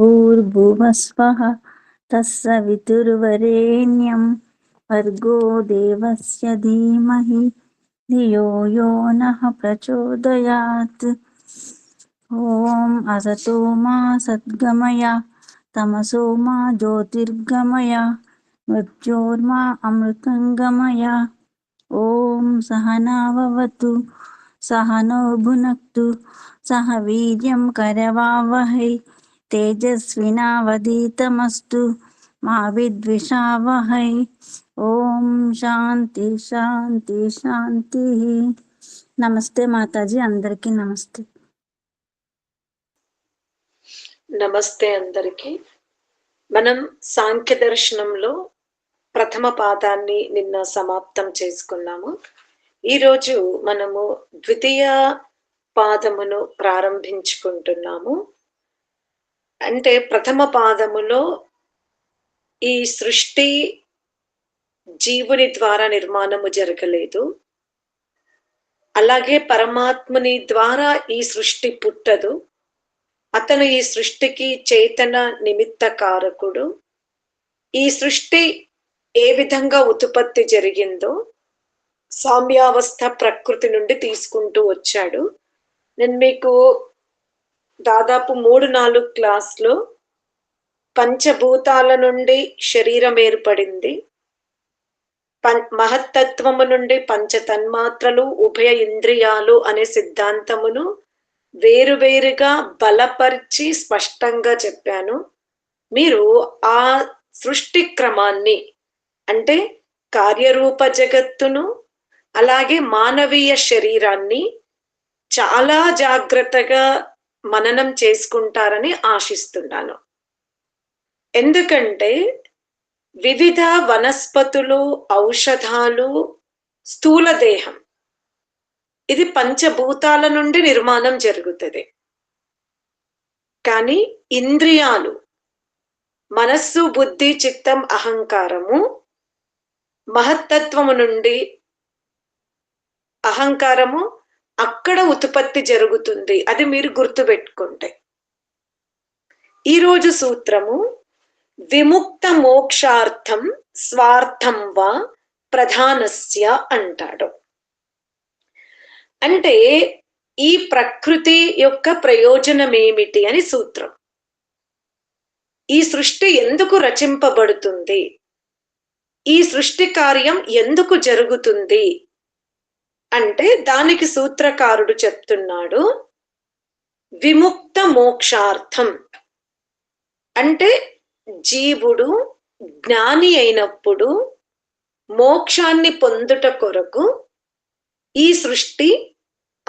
भूर्भुवस्वः तत्सवितुर्वरेण्यं भर्गो देवस्य धीमहि धियो यो नः प्रचोदयात् ॐ असतो मा सद्गमय तमसो मा ज्योतिर्गमय मृत्योर्मा अमृतङ्गमय ॐ सहनाववतु सहनौ भुनक्तु सह वीर्यं करवावहै తేజస్వినీతమస్తు మా విద్విషావహై. ఓం శాంతి శాంతి శాంతి. నమస్తే మాతాజీ అందరికీ నమస్తే. నమస్తే అందరికీ. మనం సాంఖ్య దర్శనంలో ప్రథమ పాదాన్ని నిన్న సమాప్తం చేసుకున్నాము. ఈరోజు మనము ద్వితీయ పాదమును ప్రారంభించుకుంటున్నాము. అంటే ప్రథమ పాదములో ఈ సృష్టి జీవుని ద్వారా నిర్మాణము జరగలేదు. అలాగే పరమాత్ముని ద్వారా ఈ సృష్టి పుట్టదు. అతను ఈ సృష్టికి చేతన నిమిత్త కారకుడు. ఈ సృష్టి ఏ విధంగా ఉత్పత్తి జరిగిందో సామ్యావస్థ ప్రకృతి నుండి తీసుకుంటూ వచ్చాడు. నేను మీకు దాదాపు మూడు నాలుగు క్లాస్లో పంచభూతాల నుండి శరీరం ఏర్పడింది. పం మహత్తత్వము నుండి పంచతన్మాత్రలు ఉభయ ఇంద్రియాలు అనే సిద్ధాంతమును వేరువేరుగా బలపరిచి స్పష్టంగా చెప్పాను. మీరు ఆ సృష్టి క్రమాన్ని అంటే కార్యరూప జగత్తును అలాగే మానవీయ శరీరాన్ని చాలా జాగ్రత్తగా మననం చేసుకుంటారని ఆశిస్తున్నాను. ఎందుకంటే వివిధ వనస్పతులు ఔషధాలు స్థూల దేహం. ఇది పంచభూతాల నుండి నిర్మాణం జరుగుతుంది. కానీ ఇంద్రియాలు మనస్సు బుద్ధి చిత్తం అహంకారము మహత్తత్వము నుండి అహంకారము అక్కడ ఉత్పత్తి జరుగుతుంది. అది మీరు గుర్తుపెట్టుకుంటే. ఈరోజు సూత్రము విముక్త మోక్షార్థం స్వార్థం వా ప్రధానస్య అంటాడు. అంటే ఈ ప్రకృతి యొక్క ప్రయోజనం ఏమిటి అని సూత్రం. ఈ సృష్టి ఎందుకు రచింపబడుతుంది? ఈ సృష్టి కార్యం ఎందుకు జరుగుతుంది? అంటే దానికి సూత్రకారుడు చెప్తున్నాడు విముక్త మోక్షార్థం. అంటే జీవుడు జ్ఞాని అయినప్పుడు మోక్షాన్ని పొందుట కొరకు ఈ సృష్టి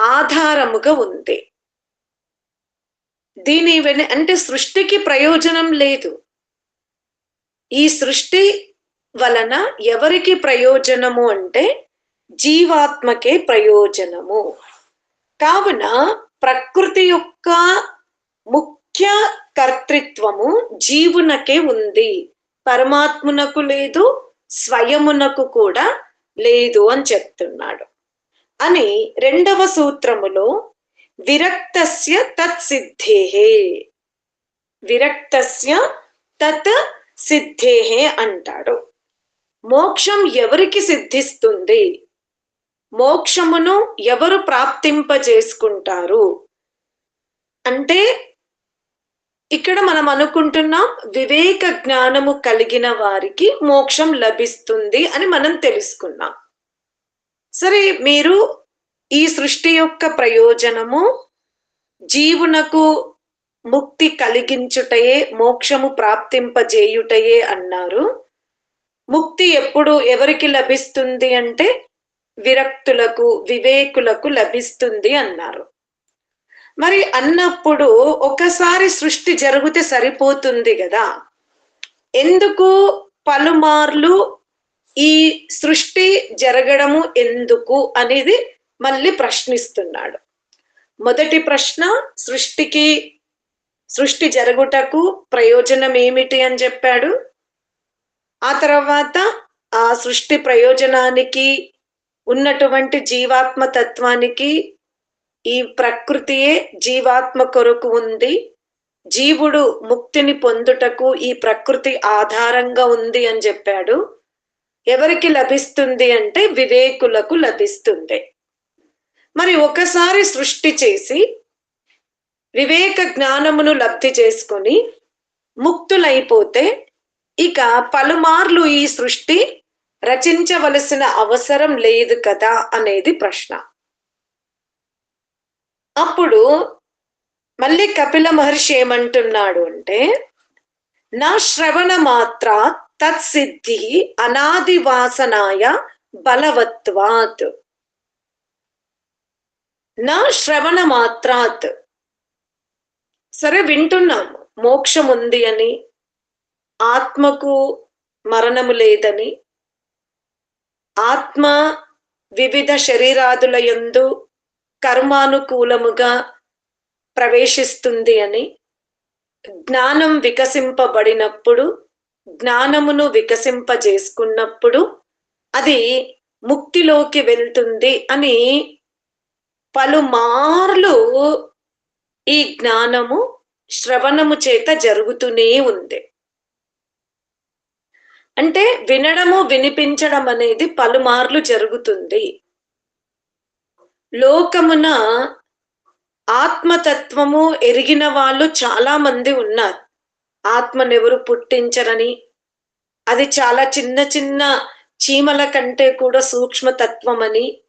ఆధారముగా ఉంది. దీని వెన అంటే సృష్టికి ప్రయోజనం లేదు. ఈ సృష్టి వలన ఎవరికి ప్రయోజనము అంటే జీవాత్మకే ప్రయోజనము. కావున ప్రకృతి యొక్క ముఖ్య కర్తృత్వము జీవునకే ఉంది. పరమాత్మునకు లేదు స్వయమునకు కూడా లేదు అని చెప్తున్నాడు. అని రెండవ సూత్రములో విరక్తస్య తత్ సిద్ధేహే. విరక్తస్య తత్ సిద్ధేహే అంటాడు. మోక్షం ఎవరికి సిద్ధిస్తుంది? మోక్షమును ఎవరు ప్రాప్తింపజేసుకుంటారు? అంటే ఇక్కడ మనం అనుకుంటున్నాం వివేక జ్ఞానము కలిగిన వారికి మోక్షం లభిస్తుంది అని మనం తెలుసుకున్నాం. సరే మీరు ఈ సృష్టి యొక్క ప్రయోజనము జీవునకు ముక్తి కలిగించుటయే మోక్షము ప్రాప్తింపజేయుటయే అన్నారు. ముక్తి ఎప్పుడు ఎవరికి లభిస్తుంది అంటే విరక్తులకు వివేకులకు లభిస్తుంది అన్నారు. మరి అన్నప్పుడు ఒకసారి సృష్టి జరిగితే సరిపోతుంది కదా? ఎందుకు పలుమార్లు ఈ సృష్టి జరగడము ఎందుకు అనేది మళ్ళీ ప్రశ్నిస్తున్నాడు. మొదటి ప్రశ్న సృష్టికి సృష్టి జరుగుటకు ప్రయోజనం ఏమిటి అని చెప్పాడు. ఆ తర్వాత ఆ సృష్టి ప్రయోజనానికి ఉన్నటువంటి జీవాత్మ తత్వానికి ఈ ప్రకృతియే జీవాత్మ కొరకు ఉంది. జీవుడు ముక్తిని పొందుటకు ఈ ప్రకృతి ఆధారంగా ఉంది అని చెప్పాడు. ఎవరికి లభిస్తుంది అంటే వివేకులకు లభిస్తుంది. మరి ఒకసారి సృష్టి చేసి వివేక జ్ఞానమును లబ్ధి చేసుకొని ముక్తులైపోతే ఇక పలుమార్లు ఈ సృష్టి రచించవలసిన అవసరం లేదు కదా అనేది ప్రశ్న. అప్పుడు మళ్ళీ కపిల మహర్షి ఏమంటున్నాడు అంటే నా శ్రవణ మాత్ర తత్సిద్ధి అనాది వాసనాయ బలవత్వాత్. నా శ్రవణ మాత్రాత్. సరే వింటున్నాము మోక్షం ఉంది అని ఆత్మకు మరణము లేదని ఆత్మ వివిధ శరీరాదుల యందు కర్మానుకూలముగా ప్రవేశిస్తుంది అని జ్ఞానం వికసింపబడినప్పుడు జ్ఞానమును వికసింపజేసుకున్నప్పుడు అది ముక్తిలోకి వెళ్తుంది అని పలుమార్లు ఈ జ్ఞానము శ్రవణము చేత జరుగుతూనే ఉంది. అంటే వినడము వినిపించడం అనేది పలుమార్లు జరుగుతుంది. లోకమున ఆత్మతత్వము ఎరిగిన వాళ్ళు చాలా మంది ఉన్నారు ఆత్మనెవరు పుట్టించరని. అది చాలా చిన్న చిన్న చీమల కంటే కూడా సూక్ష్మతత్వం అని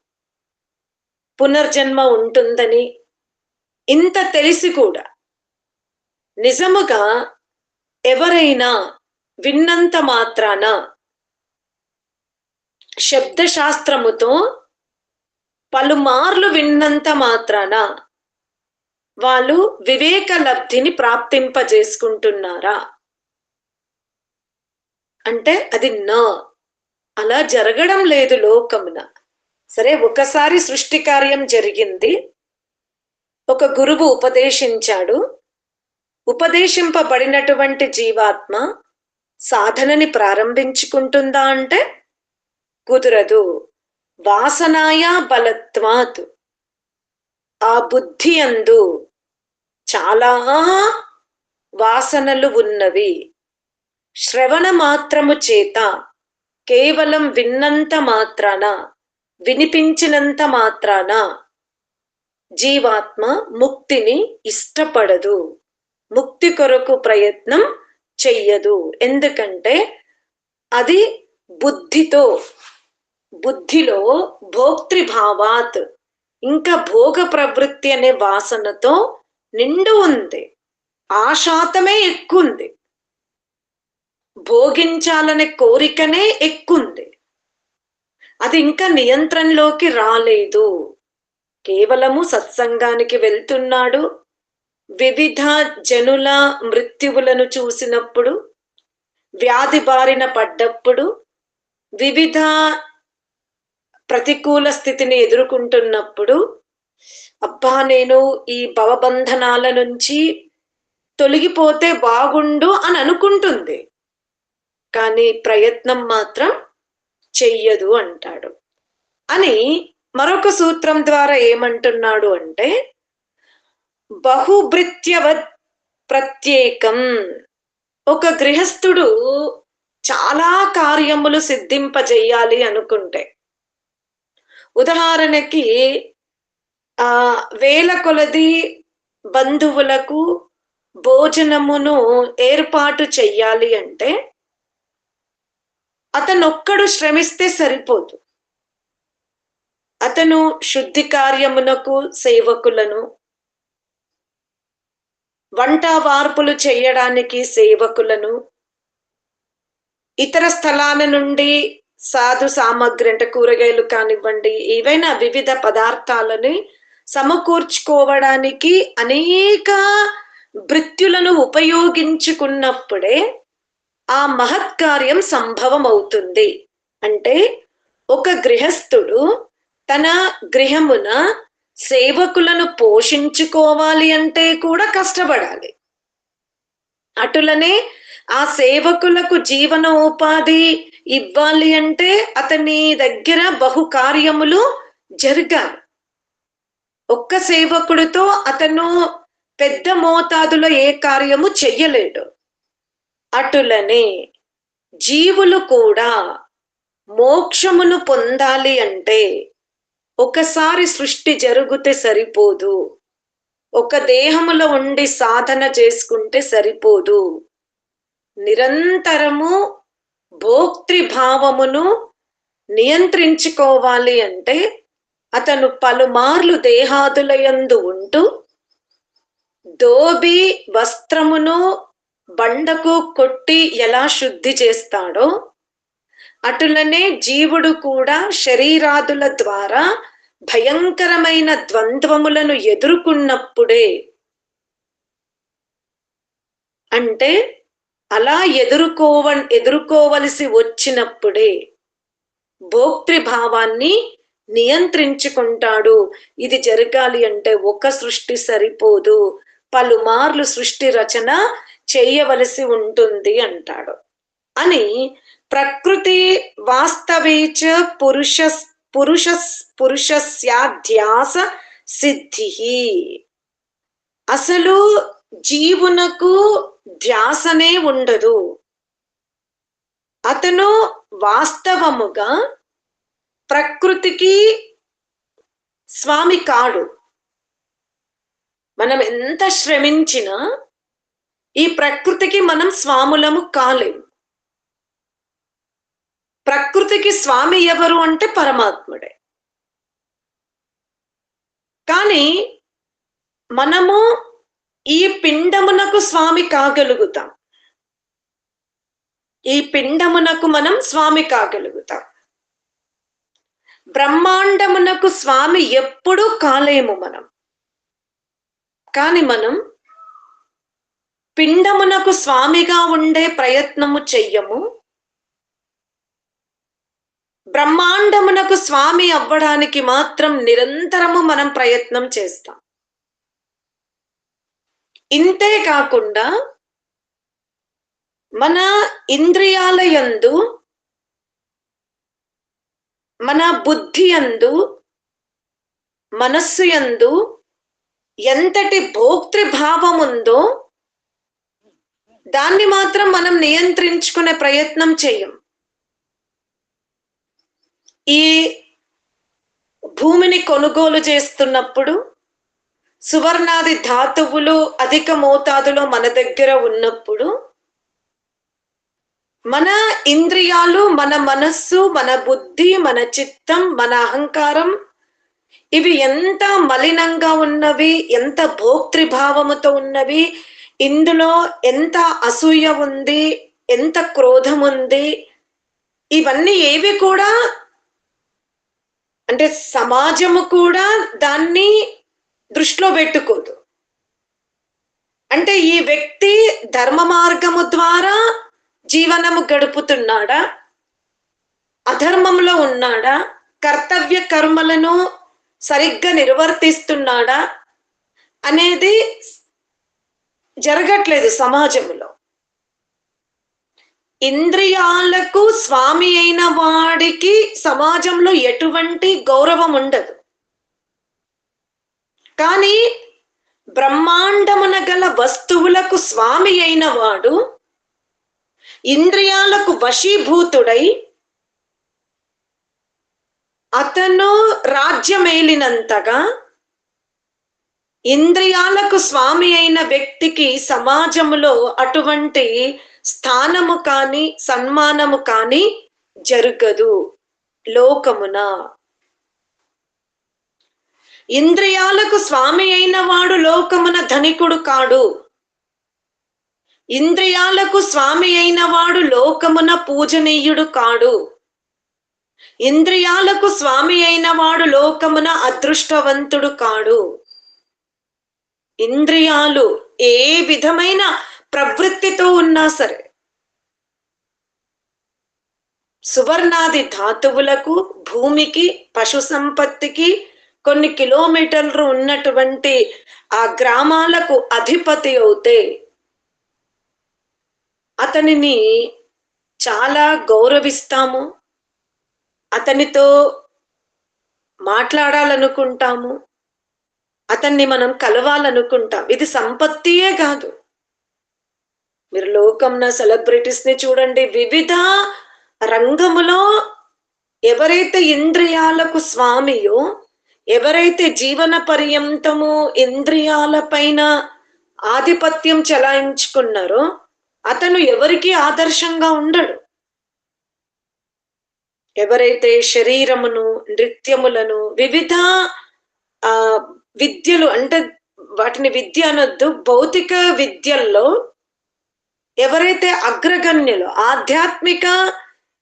పునర్జన్మ ఉంటుందని. ఇంత తెలిసి కూడా. నిజముగా ఎవరైనా విన్నంత మాత్రాన శబ్దశాస్త్రముతో పలుమార్లు విన్నంత మాత్రాన వాళ్ళు వివేక లబ్ధిని ప్రాప్తింపజేసుకుంటున్నారా? అంటే అది నా. అలా జరగడం లేదు లోకమున. సరే ఒకసారి సృష్టి కార్యం జరిగింది. ఒక గురువు ఉపదేశించాడు. ఉపదేశింపబడినటువంటి జీవాత్మ సాధనని ప్రారంభించుకుంటుందా అంటే కుదరదు. వాసనాయా బలత్వాత్. ఆ బుద్ధి అందు చాలా వాసనలు ఉన్నవి. శ్రవణ మాత్రము చేత కేవలం విన్నంత మాత్రాన వినిపించినంత మాత్రాన జీవాత్మ ముక్తిని ఇష్టపడదు. ముక్తి కొరకు ప్రయత్నం చెయ్యదు. ఎందుకంటే అది బుద్ధితో బుద్ధిలో భోక్తృభావాత్. ఇంకా భోగ ప్రవృత్తి అనే వాసనతో నిండు ఉంది. ఆ శాతమే ఎక్కువ భోగించాలనే కోరికనే ఎక్కువ అది ఇంకా నియంత్రణలోకి రాలేదు. కేవలము సత్సంగానికి వెళ్తున్నాడు. వివిధ జనుల మృత్యువులను చూసినప్పుడు వ్యాధి బారిన పడ్డప్పుడు వివిధ ప్రతికూల స్థితిని ఎదుర్కొంటున్నప్పుడు అబ్బా నేను ఈ భవబంధనాల నుంచి తొలగిపోతే బాగుండు అని అనుకుంటుంది. కానీ ప్రయత్నం మాత్రం చెయ్యదు అంటాడు. అని మరొక సూత్రం ద్వారా ఏమంటున్నాడు అంటే బహుభృత్యవత్ ప్రత్యేకం ఒక గృహస్థుడు చాలా కార్యములు సిద్ధింపజేయాలి అనుకుంటే. ఉదాహరణకి ఆ వేల కొలది బంధువులకు భోజనమును ఏర్పాటు చెయ్యాలి అంటే అతనొక్కడు శ్రమిస్తే సరిపోదు. అతను శుద్ధి కార్యమునకు సేవకులను వంట వార్పులు చేయడానికి సేవకులను ఇతర స్థలాల నుండి సాధు సామగ్రి అంటే కూరగాయలు కానివ్వండి ఏవైనా వివిధ పదార్థాలని సమకూర్చుకోవడానికి అనేక వృత్తులను ఉపయోగించుకున్నప్పుడే ఆ మహత్కార్యం సంభవం అవుతుంది అంటే ఒక గృహస్థుడు తన గృహమున సేవకులను పోషించుకోవాలి అంటే కూడా కష్టపడాలి. అటులనే ఆ సేవకులకు జీవన ఉపాధి ఇవ్వాలి అంటే అతని దగ్గర బహు కార్యములు జరగాలి. ఒక్క సేవకుడితో అతను పెద్ద మోతాదులో ఏ కార్యము చెయ్యలేడు. అటులనే జీవులు కూడా మోక్షమును పొందాలి అంటే ఒకసారి సృష్టి జరుగుతే సరిపోదు. ఒక దేహములో ఉండి సాధన చేసుకుంటే సరిపోదు. నిరంతరము భోక్తృభావమును నియంత్రించుకోవాలి అంటే అతను పలుమార్లు దేహాదులయందు ఉంటూ దోబి వస్త్రమును బండకు కొట్టి ఎలా శుద్ధి చేస్తాడో అటులనే జీవుడు కూడా శరీరాదుల ద్వారా భయంకరమైన ద్వంద్వములను ఎదుర్కొన్నప్పుడే. అంటే అలా ఎదుర్కోవ ఎదుర్కోవలసి వచ్చినప్పుడే భోక్తృభావాన్ని నియంత్రించుకుంటాడు. ఇది జరగాలి అంటే ఒక సృష్టి సరిపోదు. పలుమార్లు సృష్టి రచన చేయవలసి ఉంటుంది అంటాడు. అని ప్రకృతి వాస్తవేచ పురుష పురుష పురుషస్యాధ్యాస సిద్ధి. అసలు జీవునకు ధ్యాసనే ఉండదు. అతను వాస్తవముగా ప్రకృతికి స్వామి కాడు. మనం ఎంత శ్రమించినా ఈ ప్రకృతికి మనం స్వాములము కాలేము. ప్రకృతికి స్వామి ఎవరు అంటే పరమాత్ముడే. కానీ మనము ఈ పిండమునకు స్వామి కాగలుగుతాం. ఈ పిండమునకు మనం స్వామి కాగలుగుతాం. బ్రహ్మాండమునకు స్వామి ఎప్పుడూ కాలేము మనం. కానీ మనం పిండమునకు స్వామిగా ఉండే ప్రయత్నము చెయ్యము. బ్రహ్మాండమునకు స్వామి అవ్వడానికి మాత్రం నిరంతరము మనం ప్రయత్నం చేస్తాం. ఇంతే కాకుండా మన ఇంద్రియాల యందు మన బుద్ధి యందు మనస్సు యందు ఎంతటి భోక్తృభావం ఉందో దాన్ని మాత్రం మనం నియంత్రించుకునే ప్రయత్నం చేయం. ఈ భూమిని కొనుగోలు చేస్తున్నప్పుడు సువర్ణాది ధాతువులు అధిక మోతాదులో మన దగ్గర ఉన్నప్పుడు మన ఇంద్రియాలు మన మనస్సు మన బుద్ధి మన చిత్తం మన అహంకారం ఇవి ఎంత మలినంగా ఉన్నవి ఎంత భోక్తృభావముతో ఉన్నవి ఇందులో ఎంత అసూయ ఉంది ఎంత క్రోధం ఉంది ఇవన్నీ ఏవి కూడా అంటే సమాజము కూడా దాన్ని దృష్టిలో పెట్టుకోదు. అంటే ఈ వ్యక్తి ధర్మ మార్గము ద్వారా జీవనము గడుపుతున్నాడా? అధర్మంలో ఉన్నాడా? కర్తవ్య కర్మలను సరిగ్గా నిర్వర్తిస్తున్నాడా? అనేది జరగట్లేదు సమాజంలో. ఇంద్రియాలకు స్వామి అయిన వాడికి సమాజంలో ఎటువంటి గౌరవం ఉండదు. కానీ బ్రహ్మాండమున గల వస్తువులకు స్వామి అయిన వాడు ఇంద్రియాలకు వశీభూతుడై అతను రాజ్యమేలినంతగా ఇంద్రియాలకు స్వామి అయిన వ్యక్తికి సమాజంలో అటువంటి స్థానము కాని సన్మానము కాని జరగదు లోకమున. ఇంద్రియాలకు స్వామి అయిన వాడు లోకమున ధనికుడు కాడు. ఇంద్రియాలకు స్వామి అయిన వాడు లోకమున పూజనీయుడు కాడు. ఇంద్రియాలకు స్వామి అయిన వాడు లోకమున అదృష్టవంతుడు కాడు. ఇంద్రియాలు ఏ విధమైన ప్రవృత్తితో ఉన్నా సరే సువర్ణాది ధాతువులకు భూమికి పశు సంపత్తికి కొన్ని కిలోమీటర్లు ఉన్నటువంటి ఆ గ్రామాలకు అధిపతి అవుతే అతనిని చాలా గౌరవిస్తాము. అతనితో మాట్లాడాలనుకుంటాము. అతన్ని మనం కలవాలనుకుంటాం. ఇది సంపత్తియే కాదు. మీరు లోకంన సెలబ్రిటీస్ని చూడండి వివిధ రంగములో ఎవరైతే ఇంద్రియాలకు స్వామియో ఎవరైతే జీవన పర్యంతము ఇంద్రియాల పైన ఆధిపత్యం చెలాయించుకున్నారో అతను ఎవరికి ఆదర్శంగా ఉండడు. ఎవరైతే శరీరమును నృత్యములను వివిధ ఆ విద్యలు అంటే వాటిని విద్య అనొద్దు భౌతిక విద్యల్లో ఎవరైతే అగ్రగణ్యులు ఆధ్యాత్మిక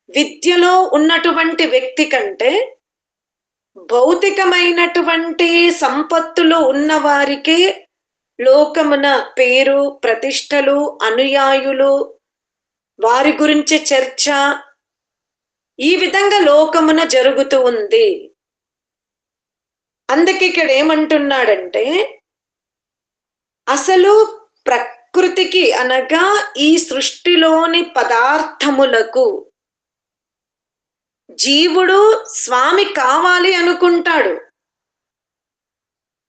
విద్యలో ఉన్నటువంటి వ్యక్తి కంటే భౌతికమైనటువంటి సంపత్తులు ఉన్న వారికి లోకమున పేరు ప్రతిష్టలు అనుయాయులు వారి గురించి చర్చ ఈ విధంగా లోకమున జరుగుతూ ఉంది. అందుకే ఇక్కడ ఏమంటున్నాడంటే అసలు ప్ర ప్రకృతికి అనగా ఈ సృష్టిలోని పదార్థములకు. జీవుడు స్వామి కావాలి అనుకుంటాడు.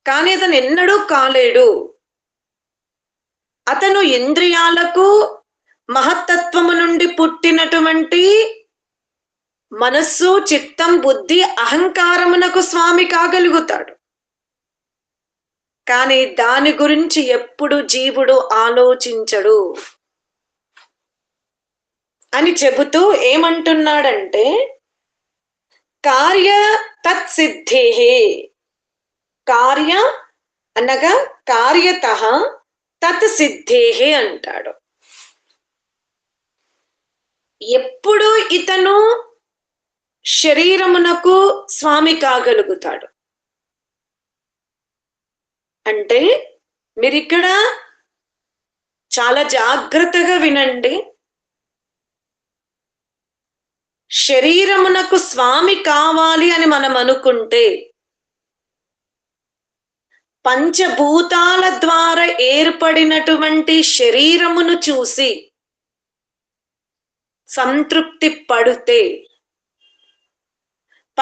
కానీ అతను ఎన్నడూ కాలేడు. అతను ఇంద్రియాలకు మహత్తత్వము నుండి పుట్టినటువంటి మనస్సు చిత్తం బుద్ధి అహంకారమునకు స్వామి కాగలుగుతాడు. కానీ దాని గురించి ఎప్పుడు జీవుడు ఆలోచించడు. అని చెబుతూ ఏమంటున్నాడంటే కార్య తత్సిద్ధి కార్య అనగా కార్యత తత్సిద్ధే అంటాడు. ఎప్పుడు ఇతను శరీరమునకు స్వామి కాగలుగుతాడు. అంటే మీరు ఇక్కడ చాలా జాగ్రత్తగా వినండి. శరీరమునకు స్వామి కావాలి అని మనం అనుకుంటే పంచభూతాల ద్వారా ఏర్పడినటువంటి శరీరమును చూసి సంతృప్తి పడితే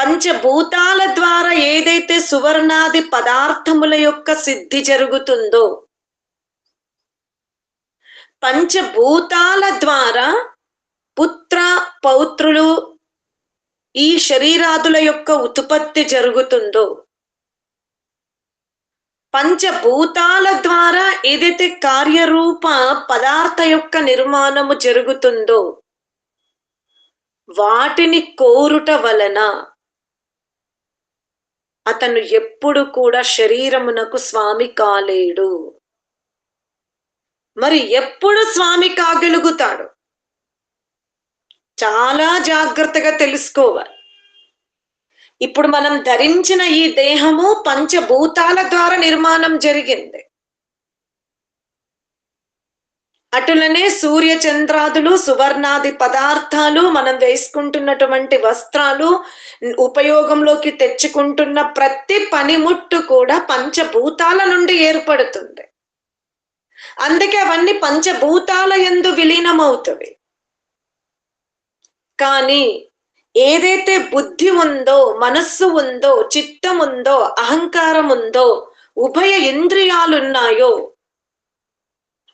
పంచభూతాల ద్వారా ఏదైతే సువర్ణాది పదార్థముల యొక్క సిద్ధి జరుగుతుందో పంచభూతాల ద్వారా పుత్ర పౌత్రులు ఈ శరీరాదుల యొక్క ఉత్పత్తి జరుగుతుందో పంచభూతాల ద్వారా ఏదైతే కార్యరూప పదార్థ యొక్క నిర్మాణము జరుగుతుందో వాటిని కోరుట వలన అతను ఎప్పుడు కూడా శరీరమునకు స్వామి కాలేడు. మరి ఎప్పుడు స్వామి కాగలుగుతాడు? చాలా జాగ్రత్తగా తెలుసుకోవాలి. ఇప్పుడు మనం ధరించిన ఈ దేహము పంచభూతాల ద్వారా నిర్మాణం జరిగింది. అటులనే సూర్య చంద్రాదులు సువర్ణాది పదార్థాలు మనం వేసుకుంటున్నటువంటి వస్త్రాలు ఉపయోగంలోకి తెచ్చుకుంటున్న ప్రతి పనిముట్టు కూడా పంచభూతాల నుండి ఏర్పడుతుంది. అందుకే అవన్నీ పంచభూతాల ఎందు విలీనమవుతవి. కానీ ఏదైతే బుద్ధి ఉందో మనస్సు ఉందో చిత్తం ఉందో అహంకారం ఉందో ఉభయ ఇంద్రియాలున్నాయో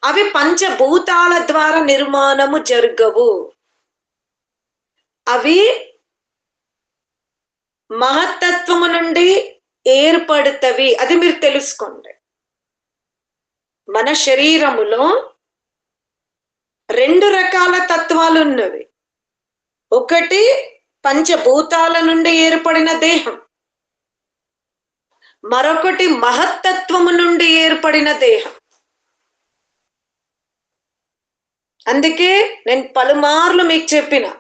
అవి పంచభూతాల ద్వారా నిర్మాణము జరగవు. అవి మహత్తత్వము నుండి ఏర్పడుతవి. అది మీరు తెలుసుకోండి. మన శరీరములో రెండు రకాల తత్వాలు ఉన్నవి. ఒకటి పంచభూతాల నుండి ఏర్పడిన దేహం. మరొకటి మహత్తత్వము నుండి ఏర్పడిన దేహం. అందుకే నేను పలుమార్లు మీకు చెప్పిన.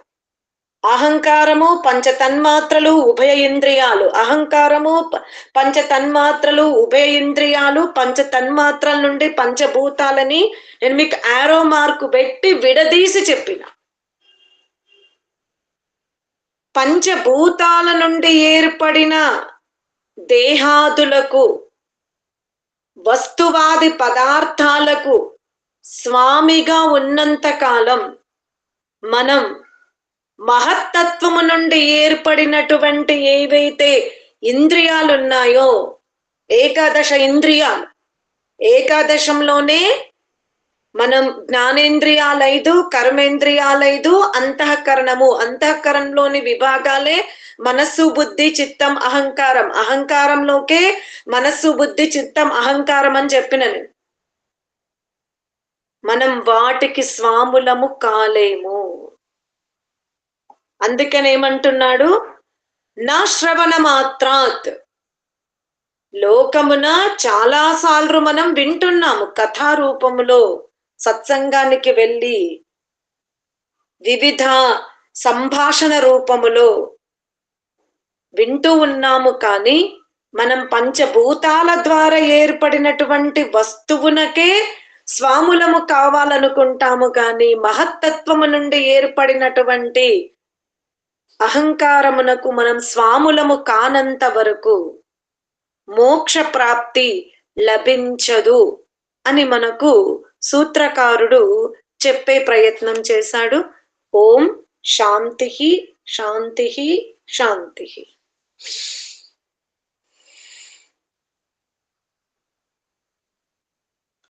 అహంకారము పంచ తన్మాత్రలు ఉభయ ఇంద్రియాలు. అహంకారము ప- పంచ తన్మాత్రలు ఉభయ ఇంద్రియాలు పంచ తన్మాత్రల నుండి పంచభూతాలని నేను మీకు ఆరో మార్కు పెట్టి విడదీసి చెప్పిన. పంచభూతాల నుండి ఏర్పడిన దేహాదులకు వస్తువాది పదార్థాలకు స్వామిగా ఉన్నంత కాలం మనం మహత్తత్వము నుండి ఏర్పడినటువంటి ఏవైతే ఇంద్రియాలు ఉన్నాయో ఏకాదశ ఇంద్రియాలు ఏకాదశంలోనే మనం జ్ఞానేంద్రియాలైదు కర్మేంద్రియాలైదు అంతఃకరణము అంతఃకరణలోని విభాగాలే మనస్సు బుద్ధి చిత్తం అహంకారం. అహంకారంలోకే మనస్సు బుద్ధి చిత్తం అహంకారం అని చెప్పిన నేను. మనం వాటికి స్వాములము కాలేము. అందుకనేమంటున్నాడు? నా శ్రవణ మాత్రాత్. లోకమున చాలా సార్లు మనం వింటున్నాము కథారూపములో సత్సంగానికి వెళ్ళి వివిధ సంభాషణ రూపములో వింటూ ఉన్నాము కానీ మనం పంచభూతాల ద్వారా ఏర్పడినటువంటి వస్తువునకే స్వాములము కావాలనుకుంటాము కానీ మహత్తత్వము నుండి ఏర్పడినటువంటి అహంకారమునకు మనం స్వాములము కానంత వరకు మోక్ష ప్రాప్తి లభించదు అని మనకు సూత్రకారుడు చెప్పే ప్రయత్నం చేశాడు. ఓం శాంతి శాంతి శాంతి.